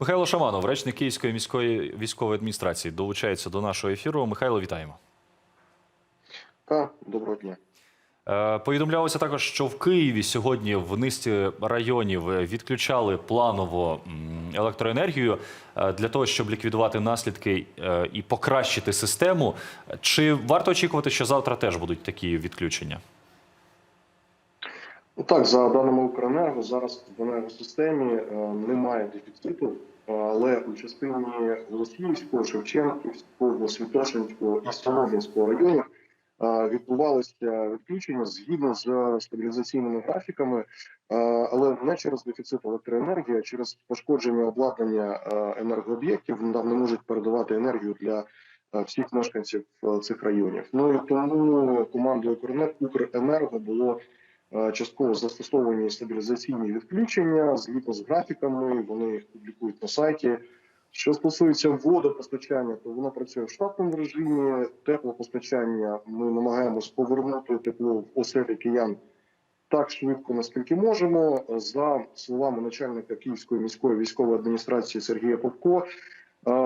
Михайло Шаманов, речник Київської міської військової адміністрації, долучається до нашого ефіру. Михайло, вітаємо. Так, доброго дня. Е, Повідомлялося також, що в Києві сьогодні в низці районів е, відключали планово електроенергію е, для того, щоб ліквідувати наслідки і покращити систему. Чи варто очікувати, що завтра теж будуть такі відключення? Ну так, за даними Укренерго, зараз в енергосистемі е, немає дефіциту, е, але у частині Голосіївського, Шевченківського, Святошинського і Солом'янського районів е, відбувалися відключення згідно з стабілізаційними графіками, але не через дефіцит електроенергії, а через пошкодження обладнання енергооб'єктів. Нам не можуть передавати енергію для всіх мешканців цих районів. Ну і тому командою «Укренер- Укренерго було частково застосовані стабілізаційні відключення згідно з графіками. Вони їх публікують на сайті. Що стосується водопостачання, то воно працює в штатному режимі. Теплопостачання ми намагаємось повернути тепло в оселі киян так швидко, наскільки можемо. За словами начальника Київської міської військової адміністрації Сергія Попко, е,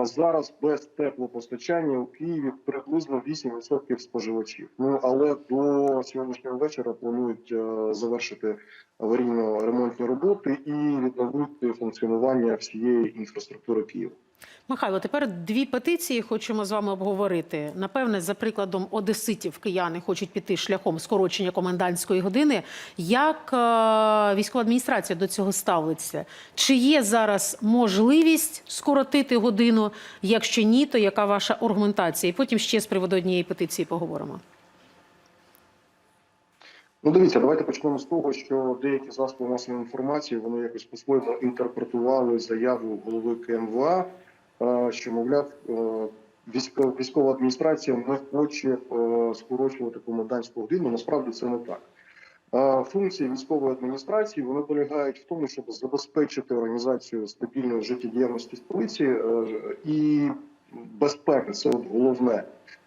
зараз без теплопостачання у Києві приблизно 8% споживачів. Ну але до сьогоднішнього вечора планують е, завершити аварійно-ремонтні роботи і відновити функціонування всієї інфраструктури Києва. Михайло, тепер дві петиції хочемо з вами обговорити. Напевне, за прикладом одеситів, кияни хочуть піти шляхом скорочення комендантської години. Як е, військова адміністрація до цього ставиться? Чи є зараз можливість скоротити годину? Якщо ні, то яка ваша аргументація? І потім ще з приводу однієї петиції поговоримо. Ну, дивіться, давайте почнемо з того, що деякі засоби масової інформації вони якось по-своєму інтерпретували заяву голови КМВА, е, що мовляв, е, військова адміністрація не хоче е, скорочувати комендантську годину. Насправді це не так. Функції військової адміністрації вони полягають в тому, щоб забезпечити організацію стабільної життєдіяльності столиці і безпеки. Це головне.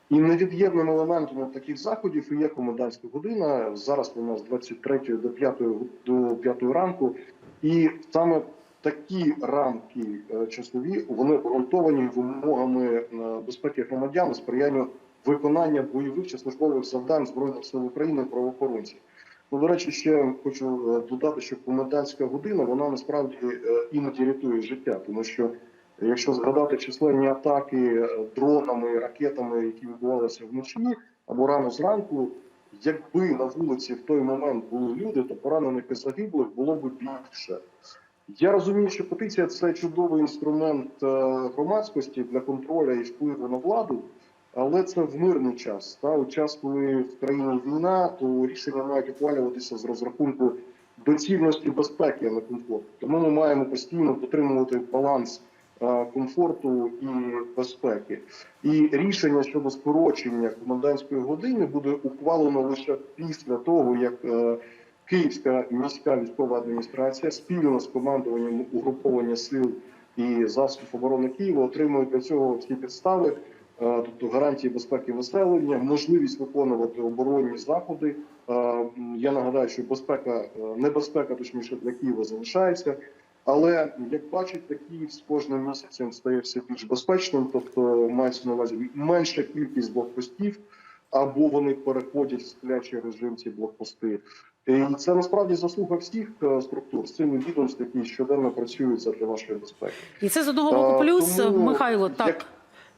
І невід'ємним елементом таких заходів є комендантська година. Зараз вона з 23 до 5 до 5 ранку, і саме такі рамки е, часові вони обґрунтовані вимогами е, безпеки громадян, сприянню виконання бойових чи службових завдань збройних сил України правоохоронців. Ну, до речі, ще хочу е, додати, що комендантська година вона насправді іноді рятує життя, тому що Якщо згадати численні атаки е, дронами, ракетами, які відбувалися вночі або рано зранку, якби на вулиці в той момент були люди, то поранених і загиблих було б більше. Я розумію, що петиція це чудовий інструмент е, громадськості для контролю і впливу на владу, але це в мирний час. Та у час, коли в країні війна, то рішення мають ухвалюватися з розрахунку доцільності безпеки, а не комфорту. Тому ми маємо постійно підтримувати баланс комфорту і безпеки. І рішення щодо скорочення комендантської години буде ухвалено лише після того, як е, Київська міська військова адміністрація спільно з командуванням угруповання сил і засобів оборони Києва отримують для цього всі підстави, е, тобто гарантії безпеки населення, можливість виконувати оборонні заходи. Е, Я нагадаю, що безпека, е, небезпека, точніше для Києва залишається. Але як бачите, Київ з кожним місяцем стає все більш безпечним, тобто мається на увазі менша кількість блокпостів, або вони переходять в сплячий режим ці блокпости. І це насправді заслуга всіх структур з сильних відомств, які щоденно працюють для вашої безпеки. І це з одного Е, боку плюс, тому Михайло, так. як-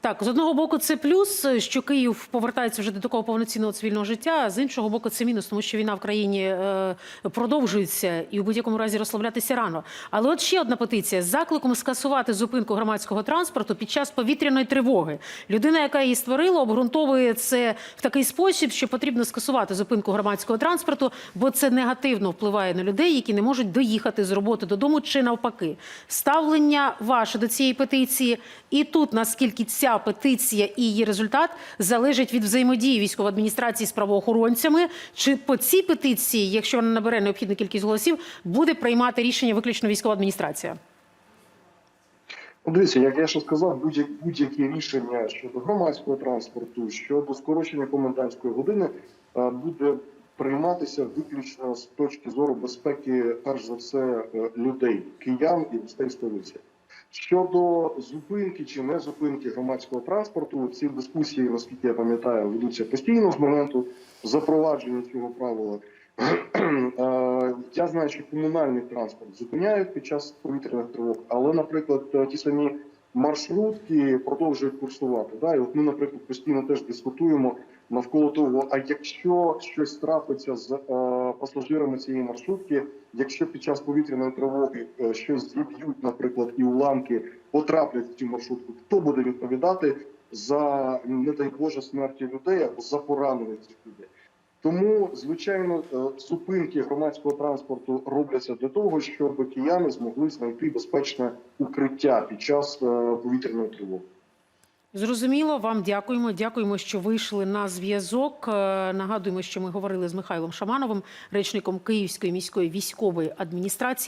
Так, з одного боку, це плюс, що Київ повертається вже до такого повноцінного цивільного життя. а З іншого боку, це мінус, тому що війна в країні е, продовжується і в будь-якому разі розслаблятися рано. Але от ще одна петиція з закликом скасувати зупинку громадського транспорту під час повітряної тривоги. Людина, яка її створила, обґрунтовує це в такий спосіб, що потрібно скасувати зупинку громадського транспорту, бо це негативно впливає на людей, які не можуть доїхати з роботи додому чи навпаки. Ставлення ваше до цієї петиції, і тут наскільки ця петиція і її результат залежить від взаємодії військової адміністрації з правоохоронцями, чи по цій петиції, якщо вона набере необхідну кількість голосів, буде приймати рішення виключно військова адміністрація. Ну, Дивіться, як я ще сказав, будь-які рішення щодо громадського транспорту, щодо скорочення комендантської години е, буде прийматися виключно з точки зору безпеки, перш за все, е, людей, киян і гостей столиці. Щодо зупинки чи не зупинки громадського транспорту, ці дискусії, наскільки я пам'ятаю, ведуться постійно з моменту запровадження цього правила. Я знаю, що комунальний транспорт зупиняють під час повітряних тривог, але, наприклад, е, ті самі маршрутки продовжують курсувати. Да? І от ми, наприклад, постійно теж дискутуємо навколо того, а якщо щось трапиться з е, пасажирами цієї маршрутки, якщо під час повітряної тривоги е, щось зіб'ють, наприклад, і уламки потраплять в цю маршрутку, хто буде відповідати за не дай Боже смерті людей або за поранення цих людей? Тому, звичайно, е, зупинки громадського транспорту робляться для того, щоб кияни змогли знайти безпечне укриття під час повітряної тривоги. Зрозуміло, вам дякуємо. Дякуємо, що вийшли на зв'язок. Е, Нагадуємо, що ми говорили з Михайлом Шамановим, речником Київської міської військової адміністрації.